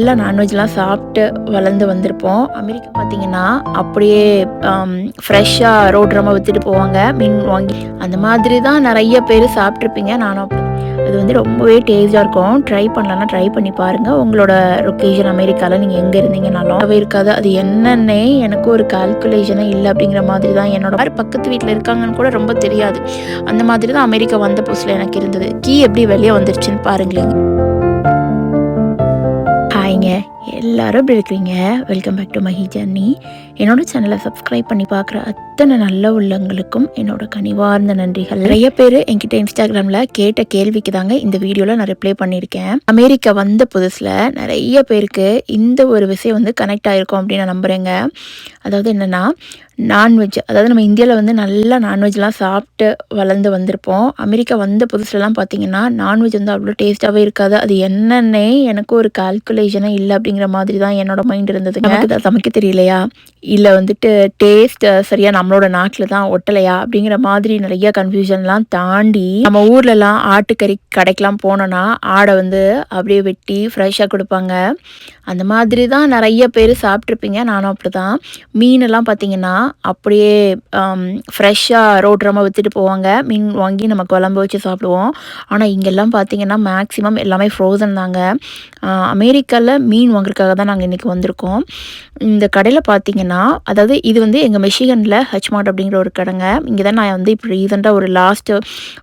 எல்லாம் நான்வெஜ்லாம் சாப்பிட்டு வளர்ந்து வந்திருப்போம். அமெரிக்கா பார்த்தீங்கன்னா அப்படியே ஃப்ரெஷ்ஷாக ரோட்ரமாக விற்றுட்டு போவாங்க. மீன் வாங்கி அந்த மாதிரி தான் நிறைய பேர் சாப்பிட்ருப்பீங்க நானும் அப்படி அது வந்து ரொம்பவே டேஸ்டாக இருக்கும். ட்ரை பண்ணலன்னா ட்ரை பண்ணி பாருங்கள் உங்களோட லொக்கேஷன் அமெரிக்காவில் நீங்கள் எங்கே இருந்தீங்கனாலும். அவை இருக்காது. அது என்னன்னே எனக்கு ஒரு கால்குலேஷனே இல்லை அப்படிங்கிற மாதிரி தான் என்னோட யார் பக்கத்து வீட்டில் இருக்காங்கன்னு கூட ரொம்ப தெரியாது. அந்த மாதிரி தான் அமெரிக்கா வந்த புதுசில் எனக்கு இருந்தது. கீ எப்படி வெளியே வந்துருச்சுன்னு பாருங்களேன். ஹாய்ங்க எல்லாரும் எப்படி இருக்கிறீங்க welcome back to Mahi journey என்னோட சேனலை சப்ஸ்கிரைப் பண்ணி பார்க்குற அத்தனை நல்ல உள்ளங்களுக்கும் என்னோட கனிவார்ந்த நன்றிகள். நிறைய பேர் என்கிட்ட இன்ஸ்டாகிராமில் கேட்ட கேள்விக்கு தாங்க இந்த வீடியோவில் நான் ரிப்ளை பண்ணியிருக்கேன். அமெரிக்கா வந்த புதுசில் நிறைய பேருக்கு இந்த ஒரு விஷயம் வந்து கனெக்ட் ஆகிருக்கும் அப்படின்னு நான் நம்புகிறேங்க அதாவது என்னென்னா நான்வெஜ் அதாவது நம்ம இந்தியாவில் வந்து நல்லா நான்வெஜ்லாம் சாப்பிட்டு வளர்ந்து வந்திருப்போம். அமெரிக்கா வந்த புதுசுலலாம் பார்த்தீங்கன்னா நான்வெஜ் வந்து அவ்வளோ டேஸ்ட்டாகவே இருக்காது. அது என்னன்னே எனக்கு ஒரு கால்குலேஷனே இல்லை அப்படிங்கிற மாதிரி தான் என்னோட மைண்ட் இருந்தது நமக்கு சமைக்க தெரியலையா? இல்லை வந்துட்டு டேஸ்ட் சரியாக நம்மளோட நாட்டில் தான் ஒட்டலையா அப்படிங்கிற மாதிரி நிறைய கன்ஃபியூஷன்லாம் தாண்டி நம்ம ஊர்லலாம் ஆட்டுக்கறி கடைக்கெலாம் போனோன்னா ஆடை வந்து அப்படியே வெட்டி ஃப்ரெஷ்ஷாக கொடுப்பாங்க. அந்த மாதிரி தான் நிறைய பேர் சாப்பிட்ருப்பீங்க நானும் அப்படி தான் மீனெல்லாம் பார்த்தீங்கன்னா அப்படியே ஃப்ரெஷ்ஷாக ரோட் விற்றுட்டு போவாங்க. மீன் வாங்கி நம்ம குழம்பு வச்சு சாப்பிடுவோம். ஆனால் இங்கெல்லாம் பார்த்தீங்கன்னா மேக்ஸிமம் எல்லாமே ஃப்ரோசன் தாங்க. அமெரிக்காவில் மீன் வாங்குறதுக்காக தான் நாங்கள் இன்றைக்கி வந்திருக்கோம். இந்த கடையில் பார்த்தீங்கன்னா அதாவது இது வந்து எங்கள் மெஷிகனில் ஹச்மார்ட் அப்படிங்கிற ஒரு கடைங்க. இங்கே தான் நான் வந்து இப்போ ரீசெண்டாக ஒரு லாஸ்ட்டு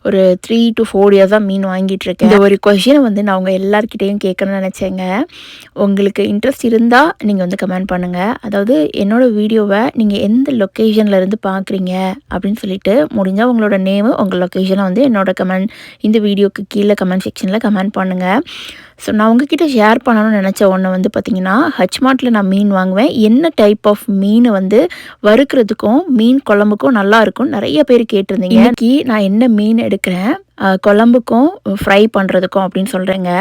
ஒரு த்ரீ டு ஃபோர் இயர்ஸ் தான் மீன் வாங்கிட்டு இருக்கேன். இந்த ஒரு கொஷினை வந்து நான் உங்கள் எல்லாருக்கிட்டேயும் கேட்கணும்னு நினச்சேங்க. உங்களுக்கு இன்ட்ரெஸ்ட் இருந்தால் நீங்கள் வந்து கமெண்ட் பண்ணுங்கள் அதாவது என்னோடய வீடியோவை நீங்கள் எந்த லொக்கேஷனில் இருந்து பார்க்குறீங்க அப்படின்னு சொல்லிட்டு முடிஞ்சால் உங்களோட நேமு உங்கள் லொக்கேஷனை வந்து என்னோட கமெண்ட் இந்த வீடியோக்கு கீழே கமெண்ட் செக்ஷனில் கமெண்ட் பண்ணுங்கள் ஸோ நான் உங்ககிட்ட ஷேர் பண்ணணும்னு நினச்ச ஒன்று வந்து பார்த்திங்கன்னா ஹச்மார்ட்டில் நான் மீன் வாங்குவேன். என்ன டைப் ஆஃப் மீன் வந்து வறுக்கிறதுக்கும் மீன் குழம்புக்கும் நல்லா இருக்கும் நிறைய பேர் கேட்டிருந்தீங்க. இன்னைக்கு நான் என்ன மீன் எடுக்கிறேன்? குழம்புக்கும் ஃப்ரை பண்ணுறதுக்கும் அப்படின்னு சொல்கிறேங்க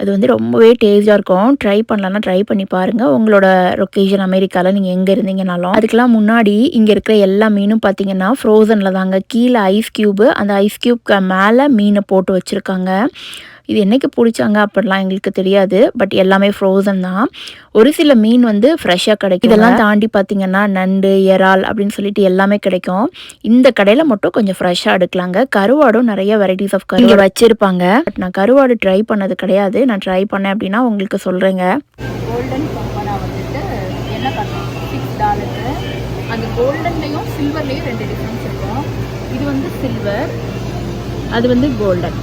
அது வந்து ரொம்பவே டேஸ்ட்டாக இருக்கும். ட்ரை பண்ணலன்னா ட்ரை பண்ணி பாருங்கள் உங்களோட லொக்கேஷன் அமெரிக்காவில் நீங்கள் எங்கே இருந்தீங்கனாலும். அதுக்கெலாம் முன்னாடி இங்கே இருக்கிற எல்லா மீனும் பார்த்தீங்கன்னா ஃப்ரோசனில் தாங்க. கீழே ஐஸ் க்யூபு அந்த ஐஸ் க்யூப்க்கு மேலே மீனை போட்டு வச்சுருக்காங்க. இது என்றைக்கு பிடிச்சாங்க அப்படிலாம் எங்களுக்கு தெரியாது பட் எல்லாமே ஃப்ரோசன் தான். ஒரு சில மீன் வந்து ஃப்ரெஷ்ஷாக கிடைக்கும். இதெல்லாம் தாண்டி பார்த்தீங்கன்னா நண்டு இறால் அப்படின்னு சொல்லிட்டு எல்லாமே கிடைக்கும். இந்த கடையில் மட்டும் கொஞ்சம் ஃப்ரெஷ்ஷாக எடுக்கலாங்க. கருவாடும் நிறைய வெரைட்டிஸ் ஆஃப் கருவாடு வச்சுருப்பாங்க. பட் நான் கருவாடு ட்ரை பண்ணது கிடையாது. நான் ட்ரை பண்ணேன் அப்படின்னா உங்களுக்கு சொல்கிறேங்க கோல்டன் பம்பனா வந்துட்டு என்ன பண்ணலாம் சிக்ஸ் டாலருக்கு அந்த கோல்டன்லேயும் சில்வர்லேயும் ரெண்டு டிஃப்ரென்ஸ் இருக்கும். இது வந்து சில்வர் அது வந்து கோல்டன்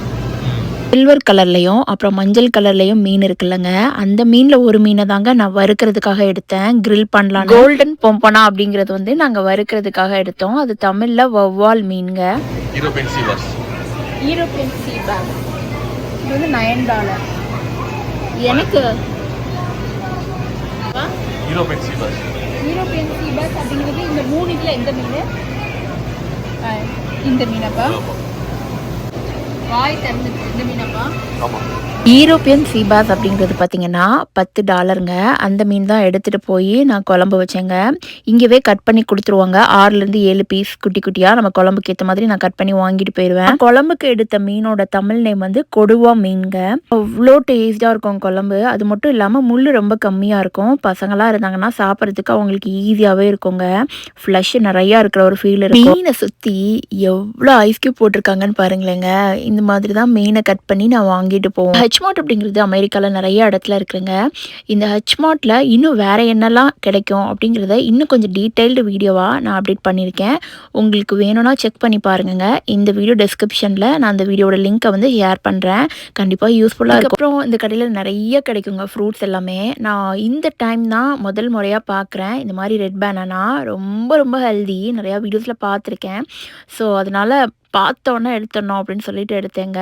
சில்வர் கலர்லையும் அப்புறம் மஞ்சள் கலர்லையும் மீன் இருக்குல்லங்க. அந்த மீனில் ஒரு மீனை தாங்க நான் வறுக்கிறதுக்காக எடுத்தேன். கிரில் பண்ணலாம் கோல்டன் பொம்பனா அப்படிங்கிறது வந்து நாங்கள் வறுக்கிறதுக்காக எடுத்தோம். அது தமிழில் வவ்வால் மீனுங்க. யூரோப்பியன் சீவாஸ் யூரோப்பியன் சீ பேக் இது வந்து நயன் டாலர் எனக்கு யூரோப்பியன் சீவாஸ் யூரோப்பியன் சீ பேக் அப்படிங்கிறது இந்த மூணு இதில் எந்த மீன்? இந்த மீனப்பா? வாய் திறந்துட்டு இந்த மீனப்பா? ஆமாம் ஈரோப்பியன் சீபாஸ் அப்படிங்கிறது பார்த்தீங்கன்னா பத்து டாலருங்க. அந்த மீன் தான் எடுத்துகிட்டு போய் நான் குழம்பு வச்சேங்க. இங்கேவே கட் பண்ணி கொடுத்துருவாங்க. ஆறுலேருந்து ஏழு பீஸ் குட்டி குட்டியாக நம்ம குழம்புக்கு ஏற்ற மாதிரி நான் கட் பண்ணி வாங்கிட்டு போயிடுவேன் குழம்புக்கு எடுத்த மீனோட தமிழ் நேம் வந்து கொடுவா மீன்ங்க. அவ்வளோ டேஸ்டாக இருக்கும் குழம்பு. அது மட்டும் இல்லாமல் முள் ரொம்ப கம்மியாக இருக்கும். பசங்களாம் இருந்தாங்கன்னா சாப்பிட்றதுக்கு அவங்களுக்கு ஈஸியாகவே இருக்குங்க. ஃப்ளஷ் நிறையா இருக்கிற ஒரு ஃபீல் இருக்கும். மீனை சுற்றி எவ்வளோ ஐஸ் கியூப் போட்டிருக்காங்கன்னு பாருங்களேங்க. இந்த மாதிரி தான் மீனை கட் பண்ணி நான் வாங்கிட்டு போவேன். ஹெச்மார்ட் அப்படிங்கிறது அமெரிக்காவில் நிறைய இடத்துல இருக்குங்க. இந்த ஹெச்மார்ட்டில் இன்னும் வேறு என்னெல்லாம் கிடைக்கும் அப்படிங்கிறத இன்னும் கொஞ்சம் டீட்டெயில்டு வீடியோவாக நான் அப்டேட் பண்ணியிருக்கேன். உங்களுக்கு வேணும்னா செக் பண்ணி பாருங்க இந்த வீடியோ டிஸ்கிரிப்ஷனில் நான் அந்த வீடியோட லிங்க்கை வந்து ஷேர் பண்ணுறேன் கண்டிப்பாக யூஸ்ஃபுல்லாக இருக்கும். அப்புறம் இந்த கடையில் நிறைய கிடைக்குங்க ஃப்ரூட்ஸ் எல்லாமே. நான் இந்த டைம் தான் முதல் முறையாக பார்க்குறேன் இந்த மாதிரி ரெட் பேனானா ரொம்ப ரொம்ப ஹெல்தி நிறையா வீடியோஸில் பார்த்துருக்கேன் ஸோ அதனால் பார்த்தோன்னே எடுத்துடணும் அப்படின்னு சொல்லிட்டு எடுத்தேங்க.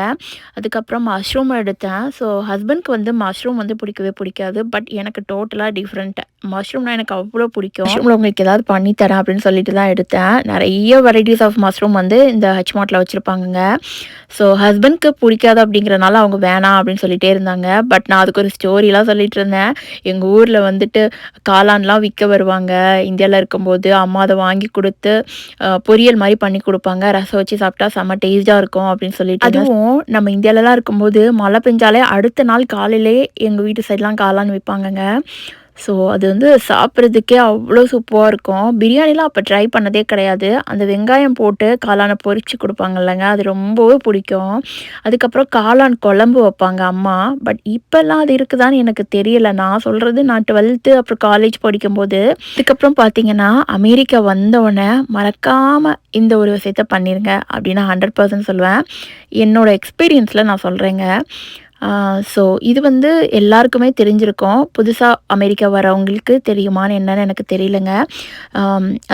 அதுக்கப்புறம் மஷ்ரூம் எடுத்தேன். ஸோ ஹஸ்பண்ட்க்கு வந்து மஷ்ரூம் வந்து பிடிக்கவே பிடிக்காது. பட் எனக்கு டோட்டலாக டிஃப்ரெண்ட் மஷ்ரூம்னா எனக்கு அவ்வளோ பிடிக்கும். மஷ்ரூமில் உங்களுக்கு ஏதாவது பண்ணித்தரேன் அப்படின்னு சொல்லிட்டு தான் எடுத்தேன். நிறைய வெரைட்டிஸ் ஆஃப் மஷ்ரூம் வந்து இந்த ஹச்மார்ட்டில் வச்சுருப்பாங்கங்க. ஸோ ஹஸ்பண்ட்க்கு பிடிக்காது அப்படிங்கிறனால அவங்க வேணாம் அப்படின்னு சொல்லிட்டே இருந்தாங்க. பட் நான் அதுக்கு ஒரு ஸ்டோரிலாம் சொல்லிட்டு இருந்தேன். எங்கள் ஊரில் வந்துட்டு காளான்லாம் விற்க வருவாங்க. இந்தியாவில் இருக்கும்போது அம்மா அதை வாங்கி கொடுத்து பொரியல் மாதிரி பண்ணி கொடுப்பாங்க. ரசம் வச்சு சாப்பிட்டு சாப்பிட்டா செம்ம டேஸ்ட்டாக இருக்கும் அப்படின்னு சொல்லிட்டு அதுவும் நம்ம இந்தியாவிலலாம் இருக்கும்போது மழை பெஞ்சாலே அடுத்த நாள் காலையிலே எங்கள் வீட்டு சைட்லாம் காளான் விற்பாங்கங்க ஸோ அது வந்து சாப்பிட்றதுக்கே அவ்வளோ சூப்பராக இருக்கும். பிரியாணிலாம் அப்போ ட்ரை பண்ணதே கிடையாது. அந்த வெங்காயம் போட்டு காளானை பொரிச்சு கொடுப்பாங்கல்லங்க அது ரொம்பவே பிடிக்கும். அதுக்கப்புறம் காளான் குழம்பு வைப்பாங்க அம்மா. பட் இப்போல்லாம் அது இருக்குதான்னு எனக்கு தெரியல. நான் சொல்கிறது நான் டுவெல்த்து அப்புறம் காலேஜ் படிக்கும்போது. அதுக்கப்புறம் பார்த்தீங்கன்னா அமெரிக்கா வந்தவுடனே மறக்காமல் இந்த ஒரு விஷயத்த பண்ணிடுங்க அப்படின்னு ஹண்ட்ரட் பர்சன்ட் சொல்லுவேன். என்னோட எக்ஸ்பீரியன்ஸில் நான் சொல்கிறேங்க ஸோ இது வந்து எல்லாருக்குமே தெரிஞ்சிருக்கும். புதுசாக அமெரிக்கா வரவங்களுக்கு தெரியுமான்னு என்னன்னு எனக்கு தெரியலங்க.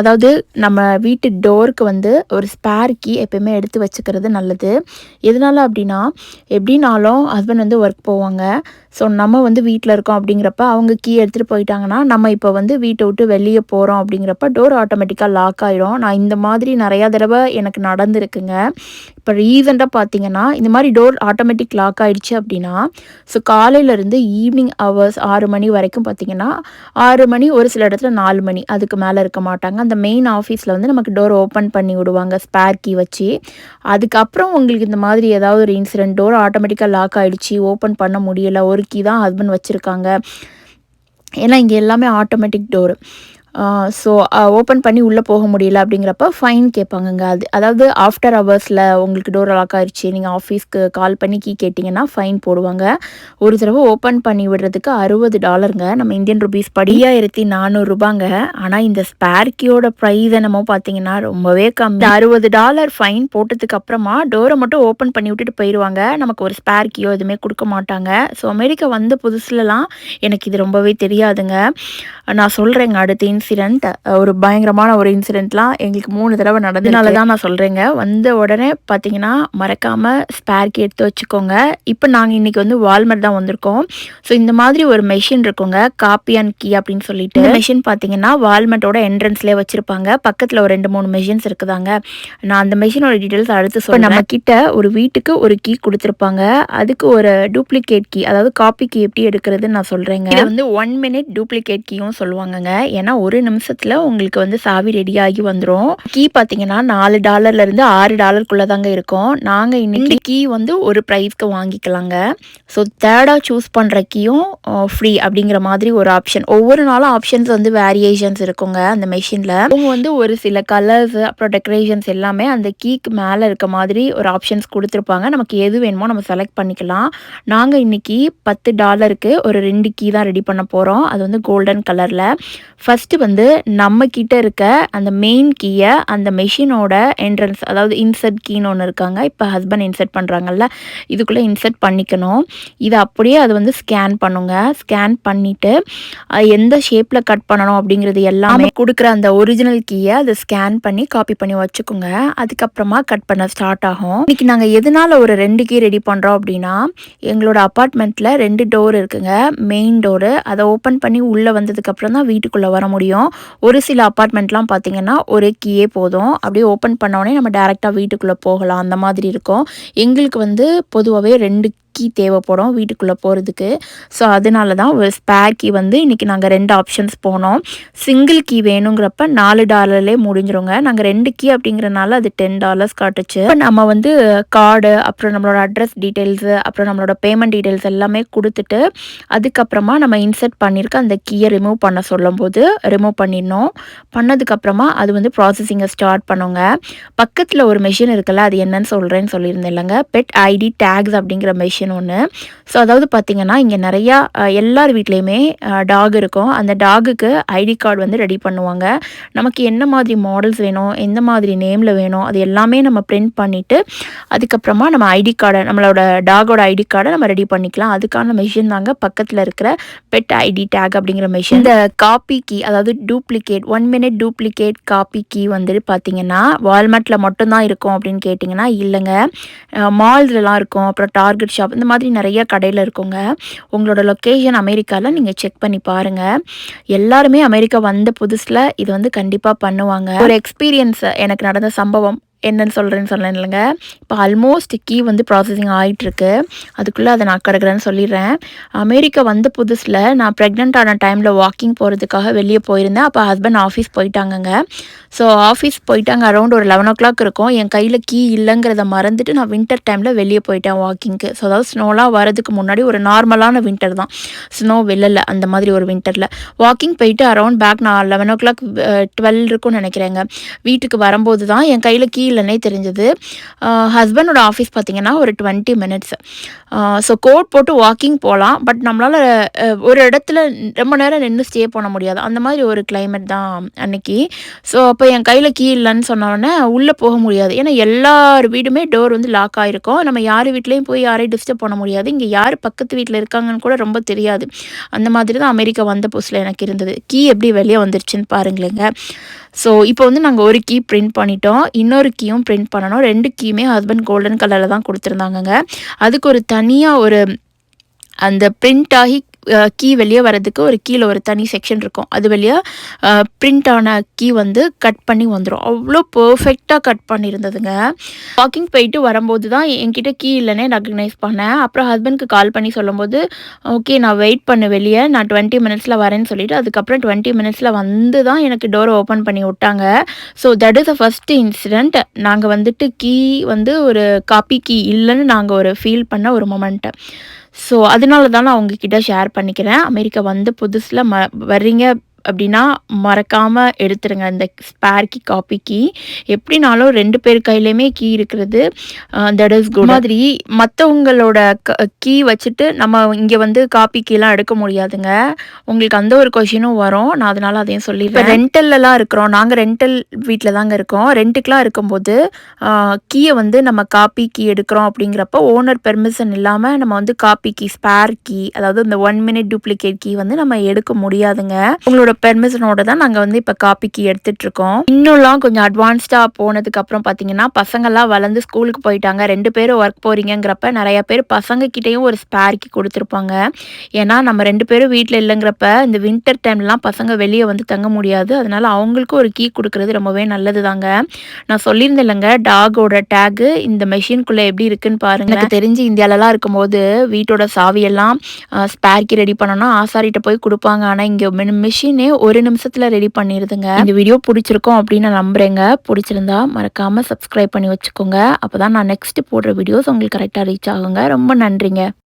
அதாவது நம்ம வீட்டு டோருக்கு வந்து ஒரு ஸ்பேர் கீ எப்பயுமே எடுத்து வச்சுக்கிறது நல்லது. எதனால அப்படின்னா எப்படினாலும் ஹஸ்பண்ட் வந்து ஒர்க் போவாங்க. ஸோ நம்ம வந்து வீட்டில் இருக்கோம் அப்படிங்கிறப்ப அவங்க கீ எடுத்துகிட்டு போயிட்டாங்கன்னா நம்ம இப்போ வந்து வீட்டை விட்டு வெளியே போகிறோம் அப்படிங்கிறப்ப டோர் ஆட்டோமேட்டிக்காக லாக் ஆகிடும் நான் இந்த மாதிரி நிறையா தடவை எனக்கு நடந்திருக்குங்க. இப்போ ரீசெண்டாக பார்த்தீங்கன்னா இந்த மாதிரி டோர் ஆட்டோமேட்டிக் லாக் ஆகிடுச்சு அப்படின்னா ஸோ காலையிலேருந்து ஈவினிங் ஹவர்ஸ் ஆறு மணி வரைக்கும் பார்த்தீங்கன்னா ஆறு மணி ஒரு சில இடத்துல நாலு மணி அதுக்கு மேலே இருக்க மாட்டாங்க. அந்த மெயின் ஆஃபீஸில் வந்து நமக்கு டோர் ஓப்பன் பண்ணி விடுவாங்க ஸ்பேர் கீ வச்சு. அதுக்கப்புறம் உங்களுக்கு இந்த மாதிரி ஏதாவது ஒரு இன்சிடென்ட் டோர் ஆட்டோமேட்டிக்காக லாக் ஆகிடுச்சி ஓப்பன் பண்ண முடியலை ஒரு கீ தான் ஹஸ்பண்ட் வச்சுருக்காங்க. ஏன்னா இங்கே எல்லாமே ஆட்டோமேட்டிக் டோர் ஸோ ஓப்பன் பண்ணி உள்ளே போக முடியல அப்படிங்கிறப்ப ஃபைன் கேட்பாங்கங்க. அது அதாவது ஆஃப்டர் ஹவர்ஸில் உங்களுக்கு டோர் லாக் ஆயிடுச்சு நீங்கள் ஆஃபீஸ்க்கு கால் பண்ணி கீ கேட்டிங்கன்னா ஃபைன் போடுவாங்க. ஒரு தடவை ஓப்பன் பண்ணி விடுறதுக்கு அறுபது டாலருங்க நம்ம இந்தியன் ருபீஸ் படியாயிரத்தி நானூறுரூபாங்க ஆனால் இந்த ஸ்பேர்கியோட ப்ரைஸ் என்னமோ பார்த்தீங்கன்னா ரொம்பவே கம்மி. அறுபது டாலர் ஃபைன் போட்டதுக்கு அப்புறமா டோரை மட்டும் ஓப்பன் பண்ணி விட்டுட்டு போயிடுவாங்க நமக்கு ஒரு ஸ்பேர்கியோ எதுவுமே கொடுக்க மாட்டாங்க. ஸோ அமெரிக்கா வந்த புதுசுலலாம் எனக்கு இது ரொம்பவே தெரியாதுங்க. நான் சொல்கிறேங்க அடுத்து இன்சிடெண்ட் ஒரு பயங்கரமான ஒரு இன்சிடெண்ட்லாம் எங்களுக்கு மூணு தடவை நடந்ததுனால தான் நான் சொல்கிறேங்க வந்த உடனே பார்த்தீங்கன்னா மறக்காமல் ஸ்பேர் கீ எடுத்து வச்சுக்கோங்க. இப்போ நாங்கள் இன்றைக்கி வந்து வால்மர் தான் வந்திருக்கோம். ஸோ இந்த மாதிரி ஒரு மெஷின் இருக்குங்க. காப்பி அண்ட் கீ அப்படின்னு சொல்லிட்டு. மெஷின் பார்த்தீங்கன்னா வால்மெட்டோட என்ட்ரன்ஸ்லேயே வச்சுருப்பாங்க. பக்கத்தில் ஒரு ரெண்டு மூணு மெஷின்ஸ் இருக்குதாங்க. நான் அந்த மெஷினோட டீட்டெயில்ஸ் அடுத்து சொல்றேன் நம்ம கிட்ட ஒரு வீட்டுக்கு ஒரு கீ கொடுத்துருப்பாங்க. அதுக்கு ஒரு டூப்ளிகேட் கீ அதாவது காப்பி கீ எப்படி எடுக்கிறதுன்னு நான் சொல்கிறேங்க இது வந்து ஒன் மினிட் டூப்ளிகேட் கீயும் சொல்லுவாங்கங்க. ஏன்னா ஒரு நிமிஷத்தில் உங்களுக்கு வந்து சாவி ரெடி ஆகி வந்துடும் கீ பார்த்தீங்கன்னா நாலு டாலர்ல இருந்து ஆறு டாலருக்குள்ள தாங்க இருக்கும். நாங்கள் இன்னைக்கு கீ வந்து ஒரு ப்ரைஸ்க்கு வாங்கிக்கலாங்க. ஸோ தேர்டாக சூஸ் பண்ணுற கீயும் ஃப்ரீ அப்படிங்கிற மாதிரி ஒரு ஆப்ஷன் ஒவ்வொரு நாளும் ஆப்ஷன்ஸ் வந்து வேரியேஷன்ஸ் இருக்குங்க அந்த மெஷினில் அவங்க வந்து ஒரு சில கலர்ஸ் அப்புறம் டெக்கரேஷன்ஸ் எல்லாமே அந்த கீக்கு மேலே இருக்க மாதிரி ஒரு ஆப்ஷன்ஸ் கொடுத்துருப்பாங்க. நமக்கு எது வேணுமோ நம்ம செலக்ட் பண்ணிக்கலாம். நாங்கள் இன்னைக்கு பத்து டாலருக்கு ஒரு ரெண்டு கீ தான் ரெடி பண்ண போகிறோம் அது வந்து கோல்டன் கலரில் ஃபஸ்ட்டு வந்து நம்ம கிட்ட இருக்க அந்த மெயின் கீயை அந்த மெஷினோட என்ட்ரன்ஸ் அதாவது இன்சர்ட் கீன்னு ஒன்று இருக்காங்க. இப்போ ஹஸ்பண்ட் இன்சர்ட் பண்ணுறாங்கல்ல இதுக்குள்ளே இன்சர்ட் பண்ணிக்கணும். இதை அப்படியே அது வந்து ஸ்கேன் பண்ணுங்க. ஸ்கேன் பண்ணிவிட்டு எந்த ஷேப்பில் கட் பண்ணணும் அப்படிங்கிறது எல்லாமே கொடுக்குற அந்த ஒரிஜினல் கீயை அதை ஸ்கேன் பண்ணி காப்பி பண்ணி வச்சுக்கோங்க. அதுக்கப்புறமா கட் பண்ண ஸ்டார்ட் ஆகும். இன்னைக்கு நாங்கள் எதனால ஒரு ரெண்டு கீ ரெடி பண்ணுறோம் அப்படின்னா எங்களோட அப்பார்ட்மெண்ட்டில் ரெண்டு டோர் இருக்குங்க. மெயின் டோரு அதை ஓப்பன் பண்ணி உள்ளே வந்ததுக்கப்புறம் தான் வீட்டுக்குள்ளே வர முடியும். ஒரு சில அப்பார்ட்மெண்ட்லாம் பார்த்தீங்கன்னா ஒரு கீயே போதும். அப்படியே ஓப்பன் பண்ணோடனே நம்ம டேரெக்டாக வீட்டுக்குள்ளே போகலாம். அந்த மாதிரி இருக்கும். எங்களுக்கு வந்து பொதுவாகவே ரெண்டு கீ தேவைப்படும் வீட்டுக்குள்ளே போகிறதுக்கு ஸோ அதனால தான் ஒரு ஸ்பேர் கீ வந்து இன்றைக்கி நாங்கள் ரெண்டு ஆப்ஷன்ஸ் போனோம். சிங்கிள் கீ வேணுங்கிறப்ப நாலு டாலர்லேயே முடிஞ்சிருங்க. நாங்கள் ரெண்டு கீ அப்படிங்கிறனால அது டென் டாலர்ஸ் காட்டுச்சு. நம்ம வந்து கார்டு அப்புறம் நம்மளோட அட்ரஸ் டீட்டெயில்ஸு அப்புறம் நம்மளோட பேமெண்ட் டீட்டெயில்ஸ் எல்லாமே கொடுத்துட்டு அதுக்கப்புறமா நம்ம இன்சர்ட் பண்ணியிருக்க அந்த கீயை ரிமூவ் பண்ண சொல்லும்போது ரிமூவ் பண்ணிடணும். பண்ணதுக்கப்புறமா அது வந்து ப்ராசஸிங்கை ஸ்டார்ட் பண்ணுங்க. பக்கத்தில் ஒரு மெஷின் இருக்குல்ல அது என்னன்னு சொல்கிறேன்னு சொல்லியிருந்தேன் இல்லைங்க. பெட் ஐடி டேக்ஸ் அப்படிங்கிற மெஷின் ஒன்று ஸோ அதாவது பார்த்தீங்கன்னா இங்கே நிறையா எல்லார் வீட்லேயுமே டாக் இருக்கும். அந்த டாகுக்கு ஐடி கார்டு வந்து ரெடி பண்ணுவாங்க. நமக்கு என்ன மாதிரி மாடல்ஸ் வேணும் எந்த மாதிரி நேமில் வேணும் அது எல்லாமே நம்ம பிரிண்ட் பண்ணிவிட்டு அதுக்கப்புறமா நம்ம ஐடி கார்டை நம்மளோட டாகோட ஐடி கார்டை நம்ம ரெடி பண்ணிக்கலாம். அதுக்கான மிஷின் தாங்க பக்கத்தில் இருக்கிற பெட் ஐடி டேக் அப்படிங்கிற மிஷின் இந்த காப்பி கீ அதாவது duplicate one minute duplicate copy key வந்துட்டு பார்த்தீங்கன்னா வால்மார்ட்டில் மட்டும்தான் இருக்கும் அப்படின்னு கேட்டிங்கன்னா இல்லைங்க. மால்ஸ்லாம் இருக்கும். அப்புறம் டார்கெட் ஷாப் இந்த மாதிரி நிறைய கடையில் இருக்குங்க உங்களோட லொக்கேஷன் அமெரிக்காவில் நீங்கள் செக் பண்ணி பாருங்கள் எல்லாருமே அமெரிக்கா வந்த புதுசில் இது வந்து கண்டிப்பாக பண்ணுவாங்க. ஒரு எக்ஸ்பீரியன்ஸ் எனக்கு நடந்த சம்பவம் என்னன்னு சொல்கிறேன்னு சொன்னேன் இல்லைங்க. இப்போ ஆல்மோஸ்ட் கீ வந்து ப்ராசஸிங் ஆகிட்டுருக்கு அதுக்குள்ளே அதை நான் கிடக்கிறேன்னு சொல்லிடுறேன். அமெரிக்கா வந்த புதுசில் நான் ப்ரெக்னென்ட் ஆன டைமில் வாக்கிங் போகிறதுக்காக வெளியே போயிருந்தேன். அப்போ ஹஸ்பண்ட் ஆஃபீஸ் போயிட்டாங்கங்க. ஸோ ஆஃபீஸ் போயிட்டாங்க அரௌண்ட் ஒரு லெவன் ஓ கிளாக் இருக்கும். என் கையில் கீ இல்லைங்கிறத மறந்துட்டு நான் வின்டர் டைமில் வெளியே போயிட்டேன் வாக்கிங்க்கு ஸோ அதாவது ஸ்னோலாம் வரதுக்கு முன்னாடி ஒரு நார்மலான வின்டர் தான். ஸ்னோ வெளில அந்த மாதிரி ஒரு வின்டரில் வாக்கிங் போயிட்டு அரௌண்ட் பேக் நான் லெவன் ஓ கிளாக் டுவெல் இருக்கும்னு நினைக்கிறேங்க. வீட்டுக்கு வரும்போது தான் என் கையில் கீ இல்லைன்னே தெரிஞ்சது. ஹஸ்பண்டோட ஆஃபீஸ் பார்த்தீங்கன்னா ஒரு டுவெண்ட்டி மினிட்ஸ் ஸோ கோட் போட்டு வாக்கிங் போகலாம் பட் நம்மளால் ஒரு இடத்துல ரொம்ப நேரம் நின்று ஸ்டே பண்ண முடியாது. அந்த மாதிரி ஒரு கிளைமேட் தான் அன்னைக்கு. ஸோ அப்போ என் கையில் கீ இல்லைன்னு சொன்னோடனே உள்ளே போக முடியாது. ஏன்னா எல்லார் வீடுமே டோர் வந்து லாக் ஆகிருக்கும் நம்ம யார் வீட்லேயும் போய் யாரையும் டிஸ்டர்ப் பண்ண முடியாது. இங்கே யார் பக்கத்து வீட்டில் இருக்காங்கன்னு கூட ரொம்ப தெரியாது. அந்த மாதிரி தான் அமெரிக்கா வந்த புதுசில் எனக்கு இருந்தது. கீ எப்படி வெளியே வந்துருச்சுன்னு பாருங்களேங்க. ஸோ இப்போ வந்து நாங்கள் ஒரு கீ பிரிண்ட் பண்ணிட்டோம். இன்னொரு கீயும் பிரிண்ட் பண்ணணும். ரெண்டு கீயுமே ஹஸ்பண்ட் கோல்டன் கலரில் தான் கொடுத்துருந்தாங்கங்க. அதுக்கு ஒரு தனியாக ஒரு அந்த பிரிண்ட் ஆகி கீ வெளியே வர்றதுக்கு ஒரு கீழே ஒரு தனி செக்ஷன் இருக்கும். அது வழியாக பிரிண்ட் ஆன கீ வந்து கட் பண்ணி வந்துடும் அவ்வளோ பர்ஃபெக்டாக கட் பண்ணியிருந்ததுங்க வாக்கிங் போயிட்டு வரும்போது தான் என்கிட்ட கீ இல்லைன்னே ரெக்கக்னைஸ் பண்ணேன். அப்புறம் ஹஸ்பண்ட்க்கு கால் பண்ணி சொல்லும்போது ஓகே நான் வெயிட் பண்ண வெளியே. நான் டுவெண்ட்டி மினிட்ஸில் வரேன்னு சொல்லிட்டு அதுக்கப்புறம் டுவெண்ட்டி மினிட்ஸில் வந்து தான் எனக்கு டோரை ஓப்பன் பண்ணி விட்டாங்க. So that is a first incident நாங்கள் வந்துட்டு கீ வந்து ஒரு காப்பி கீ இல்லைன்னு நாங்கள் ஒரு ஃபீல் பண்ண ஒரு மொமெண்ட்டு ஸோ அதனால தான் நான் உங்ககிட்ட ஷேர் பண்ணிக்கிறேன். அமெரிக்கா வந்து புதுசில் ம வர்றீங்க அப்படின்னா மறக்காமல் எடுத்துருங்க. இந்த ஸ்பேர் கி காப்பி கீ எப்படினாலும் ரெண்டு பேர் கையிலையுமே கீ இருக்கிறது. தட் இஸ் குட் மாதிரி மற்றவங்களோட கீ வச்சுட்டு நம்ம இங்கே வந்து காப்பி கீலாம் எடுக்க முடியாதுங்க. உங்களுக்கு அந்த ஒரு கொஷினும் வரும். நான் அதனால அதையும் சொல்லிடுறேன். ரெண்டல்லலாம் இருக்கிறோம். நாங்கள் ரெண்டல் வீட்டில் தாங்க இருக்கோம். ரெண்ட்டுக்கெலாம் இருக்கும்போது கீயை வந்து நம்ம காப்பி கீ எடுக்கிறோம் அப்படிங்கிறப்ப ஓனர் பெர்மிஷன் இல்லாமல் நம்ம வந்து காப்பி கீ ஸ்பேர் கீ அதாவது இந்த ஒன் மினிட் டூப்ளிகேட் கீ வந்து நம்ம எடுக்க முடியாதுங்க. உங்களோட பெர்மிஷனோட தான் நாங்கள் வந்து இப்போ காப்பி கீ எடுத்துட்டு இருக்கோம் இன்னும்லாம் கொஞ்சம் அட்வான்ஸ்டாக போனதுக்கு அப்புறம் பார்த்தீங்கன்னா பசங்கள்லாம் வளர்ந்து ஸ்கூலுக்கு போயிட்டாங்க. ரெண்டு பேரும் ஒர்க் போறீங்கிறப்ப நிறைய பேர் பசங்கக்கிட்டேயும் ஒரு ஸ்பேர் கொடுத்துருப்பாங்க. ஏன்னா நம்ம ரெண்டு பேரும் வீட்டில் இல்லைங்கிறப்ப இந்த வின்டர் டைம்லாம் பசங்க வெளியே வந்து தங்க முடியாது. அதனால அவங்களுக்கும் ஒரு கீ கொடுக்கறது ரொம்பவே நல்லது தாங்க நான் சொல்லியிருந்தேன் இல்லைங்க டாகோட டேகு இந்த மெஷின்குள்ளே எப்படி இருக்குன்னு பாருங்க. எனக்கு தெரிஞ்சு இந்தியாலலாம் இருக்கும்போது வீட்டோட சாவியெல்லாம் ஸ்பேர்க்கி ரெடி பண்ணோம்னா ஆசாரிட்ட போய் கொடுப்பாங்க. ஆனால் இங்கே மிஷின் ஒரு நிமிஷத்தில் ரெடி பண்ணிடுதுங்க இந்த வீடியோ பிடிச்சிருக்கோம் அப்படின்னு நான் நம்புறேங்க. பிடிச்சிருந்தா மறக்காமல் சப்ஸ்கிரைப் பண்ணி வச்சுக்கோங்க. அப்போ தான் நான் நெக்ஸ்ட் போடுற வீடியோஸ் உங்களுக்கு கரெக்டாக ரீச் ஆகுங்க. ரொம்ப நன்றிங்க.